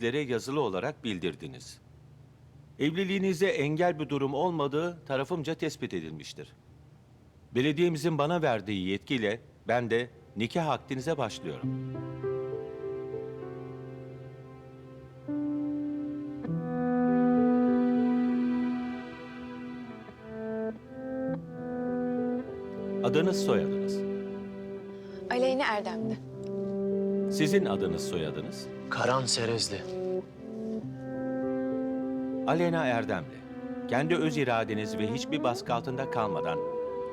bizlere yazılı olarak bildirdiniz. Evliliğinize engel bir durum olmadığı tarafımca tespit edilmiştir. Belediyemizin bana verdiği yetkiyle ben de nikah akdinize başlıyorum. Adınız soyadınız. Aleyna Erdemli. Sizin adınız soyadınız. Karan Serezli. Alena Erdemli. Kendi öz iradeniz ve hiçbir baskı altında kalmadan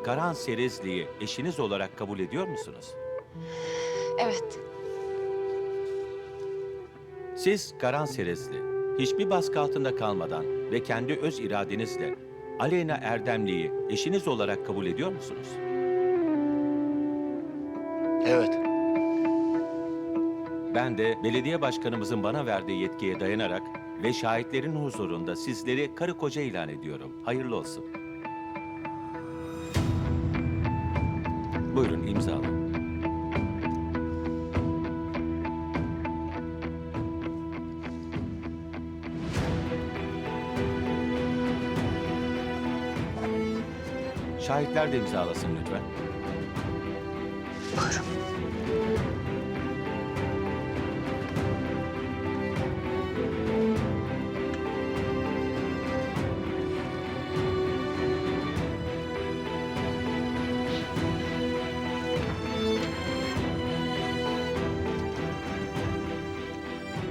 Karan Serezli'yi eşiniz olarak kabul ediyor musunuz? Evet. Siz Karan Serezli, hiçbir baskı altında kalmadan ve kendi öz iradenizle Aleyna Erdemli'yi eşiniz olarak kabul ediyor musunuz? Evet. Ben de belediye başkanımızın bana verdiği yetkiye dayanarak ve şahitlerin huzurunda sizleri karı koca ilan ediyorum. Hayırlı olsun. Buyurun imzalayın. Şahitler de imzalasın lütfen. Buyurun.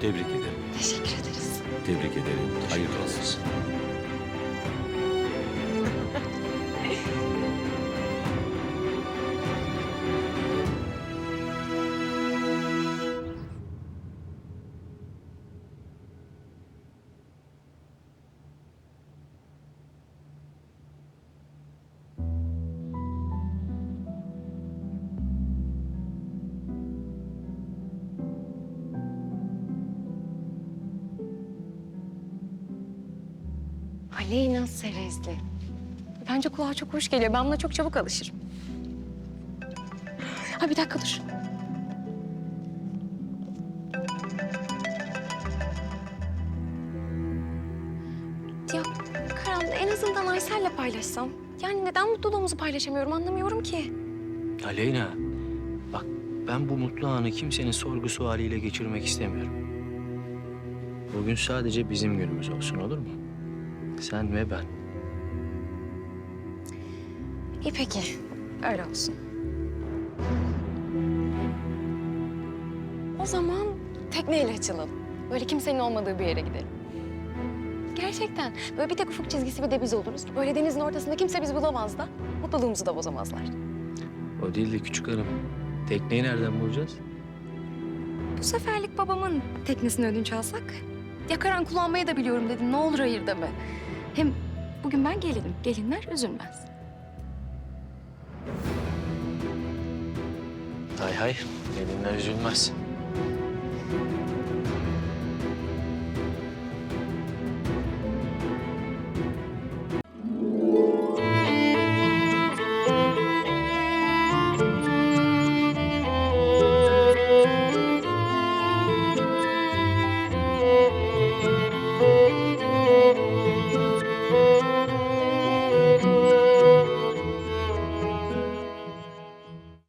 Tebrik ederim. Teşekkür ederiz. Tebrik ederim. Hayırlı olsun. Aleyna Serezli. Bence kulağa çok hoş geliyor. Ben buna çok çabuk alışırım. Ha bir dakika dur. Ya Karan en azından Aysel'le paylaşsam. Yani neden mutluluğumuzu paylaşamıyorum anlamıyorum ki. Aleyna, bak ben bu mutlu anı kimsenin sorgu sualiyle geçirmek istemiyorum. Bugün sadece bizim günümüz olsun olur mu? Sen ve ben. İyi peki. Öyle olsun. O zaman tekneyle açılalım. Böyle kimsenin olmadığı bir yere gidelim. Gerçekten. Böyle bir tek ufuk çizgisi bir de biz oluruz. Böyle denizin ortasında kimse bizi bulamaz da. Mutluluğumuzu da bozamazlar. O değil de küçük hanım. Tekneyi nereden bulacağız? Bu seferlik babamın teknesini ödünç alsak. Yakaran kullanmayı da biliyorum dedim. Ne olur hayır deme. Hem bugün ben gelinim. Gelinler üzülmez. Hay hay, elinler üzülmez.